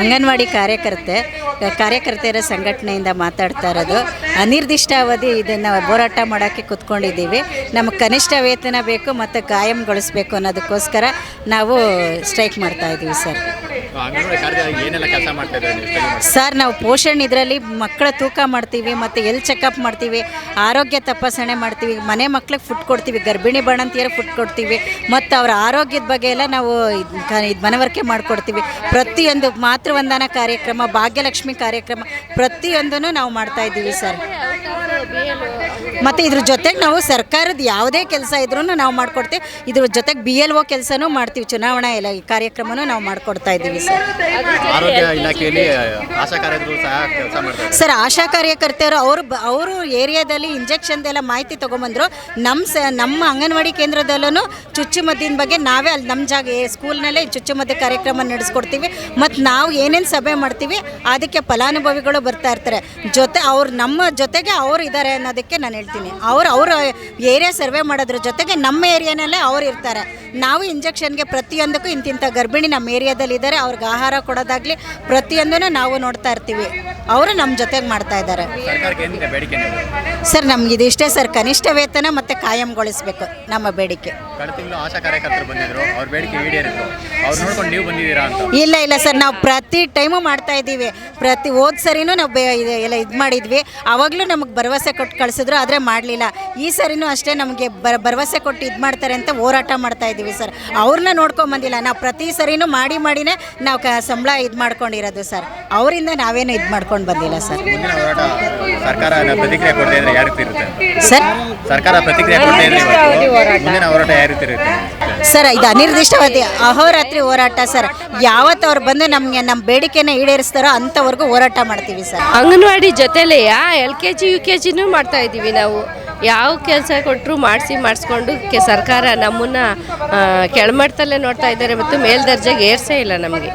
ಅಂಗನವಾಡಿ ಕಾರ್ಯಕರ್ತೆ, ಕಾರ್ಯಕರ್ತೆಯರ ಸಂಘಟನೆಯಿಂದ ಮಾತಾಡ್ತಾ ಇರೋದು. ಅನಿರ್ದಿಷ್ಟಾವಧಿ ಇದನ್ನು ಹೋರಾಟ ಮಾಡೋಕ್ಕೆ ಕೂತ್ಕೊಂಡಿದ್ದೀವಿ. ನಮಗೆ ಕನಿಷ್ಠ ವೇತನ ಬೇಕು ಮತ್ತು ಕಾಯಂಗೊಳಿಸ್ಬೇಕು ಅನ್ನೋದಕ್ಕೋಸ್ಕರ ನಾವು ಸ್ಟ್ರೈಕ್ ಮಾಡ್ತಾ ಇದ್ದೀವಿ ಸರ್. ಅಂಗನವಾಡಿ ಕಾರ್ಯದಲ್ಲಿ ಏನೆಲ್ಲ ಕೆಲಸ ಮಾಡ್ತಾ ಇದ್ದಾರೆ ನೀವು study ಮಾಡಿ? ಸರ್ ನಾವು ಪೋಷಣ್ ಇದರಲ್ಲಿ ಮಕ್ಕಳ ತೂಕ ಮಾಡ್ತೀವಿ ಮತ್ತು ಎಲ್ ಚೆಕಪ್ ಮಾಡ್ತೀವಿ ಆರೋಗ್ಯ ತಪಾಸಣೆ ಮಾಡ್ತೀವಿ ಮನೆ ಮಕ್ಳಿಗೆ ಫುಡ್ ಕೊಡ್ತೀವಿ ಗರ್ಭಿಣಿ ಬಾಣಂತಿಯರು ಫುಡ್ ಕೊಡ್ತೀವಿ ಮತ್ತು ಅವರ ಆರೋಗ್ಯದ ಬಗ್ಗೆ ಎಲ್ಲ ನಾವು ಇದು ಇದು ಮನವರಿಕೆ ಮಾಡಿಕೊಡ್ತೀವಿ ಪ್ರತಿಯೊಂದು ಮಾತೃವಂದನಾ ಕಾರ್ಯಕ್ರಮ ಭಾಗ್ಯಲಕ್ಷ್ಮಿ ಕಾರ್ಯಕ್ರಮ ಪ್ರತಿಯೊಂದನ್ನು ನಾವು ಮಾಡ್ತಾ ಇದ್ದೀವಿ ಸರ್ ಮತ್ತು ಇದ್ರ ಜೊತೆಗೆ ನಾವು ಸರ್ಕಾರದ ಯಾವುದೇ ಕೆಲಸ ಇದ್ರೂ ನಾವು ಮಾಡಿಕೊಡ್ತೀವಿ. ಇದ್ರ ಜೊತೆಗೆ ಬಿ ಎಲ್ ಒ ಕೆಲಸನೂ ಮಾಡ್ತೀವಿ. ಚುನಾವಣಾ ಎಲ್ಲ ಕಾರ್ಯಕ್ರಮನೂ ನಾವು ಮಾಡಿಕೊಡ್ತಾ ಇದ್ದೀವಿ ಸರ್. ಸರ್ ಆಶಾ ಕಾರ್ಯಕರ್ತೆಯರು ಅವರು ಅವರು ಏರಿಯಾದಲ್ಲಿ ಇಂಜೆಕ್ಷನ್ದೆಲ್ಲ ಮಾಹಿತಿ ತೊಗೊಂಬಂದರು ನಮ್ಮ ಸ ನಮ್ಮ ಅಂಗನವಾಡಿ ಕೇಂದ್ರದಲ್ಲೂ ಚುಚ್ಚುಮದ್ದಿನ ಬಗ್ಗೆ ನಾವೇ ಅಲ್ಲಿ ನಮ್ಮ ಜಾಗ ಸ್ಕೂಲ್ನಲ್ಲೇ ಚುಚ್ಚುಮದ್ದು ಕಾರ್ಯಕ್ರಮ ನಡೆಸ್ಕೊಡ್ತೀವಿ. ಮತ್ತು ನಾವು ಏನೇನು ಸಭೆ ಮಾಡ್ತೀವಿ ಅದಕ್ಕೆ ಫಲಾನುಭವಿಗಳು ಬರ್ತಾ ಇರ್ತಾರೆ. ಜೊತೆ ಅವ್ರು ನಮ್ಮ ಜೊತೆಗೆ ಅವ್ರು ಇದ್ದಾರೆ ಅನ್ನೋದಕ್ಕೆ ನಾನು ಹೇಳ್ತೀನಿ. ಅವ್ರು ಅವರ ಏರಿಯಾ ಸರ್ವೆ ಮಾಡೋದ್ರ ಜೊತೆಗೆ ನಮ್ಮ ಏರಿಯಾನಲ್ಲೇ ಅವ್ರು ಇರ್ತಾರೆ. ನಾವು ಇಂಜೆಕ್ಷನ್ಗೆ ಪ್ರತಿಯೊಂದಕ್ಕೂ ಇಂತಿಂಥ ಗರ್ಭಿಣಿ ನಮ್ಮ ಏರಿಯಾದಲ್ಲಿ ಇದ್ದಾರೆ ಅವ್ರಿಗೆ ಆಹಾರ ಕೊಡೋದಾಗಲಿ ಪ್ರತಿಯೊಂದನ್ನು ನಾವು ನೋಡ್ತಾ ಇರ್ತೀವಿ. ಅವರು ನಮ್ಮ ಜೊತೆಗೆ ಮಾಡ್ತಾ ಇದ್ದಾರೆ. ಸರ್ ನಮ್ಗೆ ಇದಿಷ್ಟೇ ಸರ್ ಕನಿಷ್ಠ ವೇತನ ಮತ್ತು ಕಾಯಂಗೊಳಿಸಬೇಕು ನಮ್ಮ ಬೇಡಿಕೆ. ಇಲ್ಲ ಇಲ್ಲ ಸರ್ ನಾವು ಪ್ರತಿ ಟೈಮು ಮಾಡ್ತಾ ಇದ್ದೀವಿ. ಪ್ರತಿ ಹೋದ ಸರಿನೂ ನಾವು ಬೇ ಇದು ಎಲ್ಲ ಇದು ಮಾಡಿದ್ವಿ. ಆವಾಗಲೂ ನಮಗೆ ಭರವಸೆ ಕೊಟ್ಟು ಕಳಿಸಿದ್ರು ಆದರೆ ಮಾಡಲಿಲ್ಲ. ಈ ಸರಿನೂ ಅಷ್ಟೇ ನಮಗೆ ಬರ ಭರವಸೆ ಕೊಟ್ಟು ಇದು ಮಾಡ್ತಾರೆ ಅಂತ ಹೋರಾಟ ಮಾಡ್ತಾ ಇದ್ದೀವಿ ಸರ್. ಅವ್ರನ್ನ ನೋಡ್ಕೊಂಬಂದಿಲ್ಲ ನಾವು ಪ್ರತಿ ಸರಿನೂ ಮಾಡಿ ಮಾಡಿನೇ ನಾವು ಕ ಸಂಬಳ ಇದು ಮಾಡ್ಕೊಂಡಿರೋದು ಸರ್. ಅವರಿಂದ ನಾವೇನು ಇದು ಮಾಡ್ಕೊಂಡು ಬಂದಿಲ್ಲ ಸರ್. ಸರ್ಕಾರ ಪ್ರತಿಕ್ರಿಯೆ ಕೊಡದೇ ಸರ್? ಸರ್ಕಾರ ಪ್ರತಿಕ್ರಿಯೆ ಕೊಡದೇ ಹೋರಾಟ. ಸರ್ ಇದು ಅನಿರ್ದಿಷ್ಟವಾದಿ ಅಹೋರಾತ್ರಿ ಹೋರಾಟ ಸರ್. ಯಾವತ್ತು ಅವ್ರು ಬಂದು ನಮಗೆ ನಮ್ಮ ಬೇಡಿಕೆನ ಈಡೇರಿಸ್ತಾರೋ ಅಂಥವ್ರಿಗೂ ಹೋರಾಟ ಮಾಡ್ತೀವಿ sir. Anganwadi ಜೊತೆಲೆಯ? L K G U K ಜಿನೂ ಮಾಡ್ತಾ ಇದ್ದೀವಿ ನಾವು. ಯಾವ ಕೆಲಸ ಕೊಟ್ಟರು ಮಾಡಿಸಿ ಮಾಡಿಸ್ಕೊಂಡು ಕೆ ಸರ್ಕಾರ ನಮ್ಮನ್ನು ಕೆಳಮಟ್ಟದಲ್ಲೇ ನೋಡ್ತಾ ಇದ್ದಾರೆ ಮತ್ತು ಮೇಲ್ದರ್ಜೆಗೆ ಏರ್ಸೇ ಇಲ್ಲ ನಮಗೆ.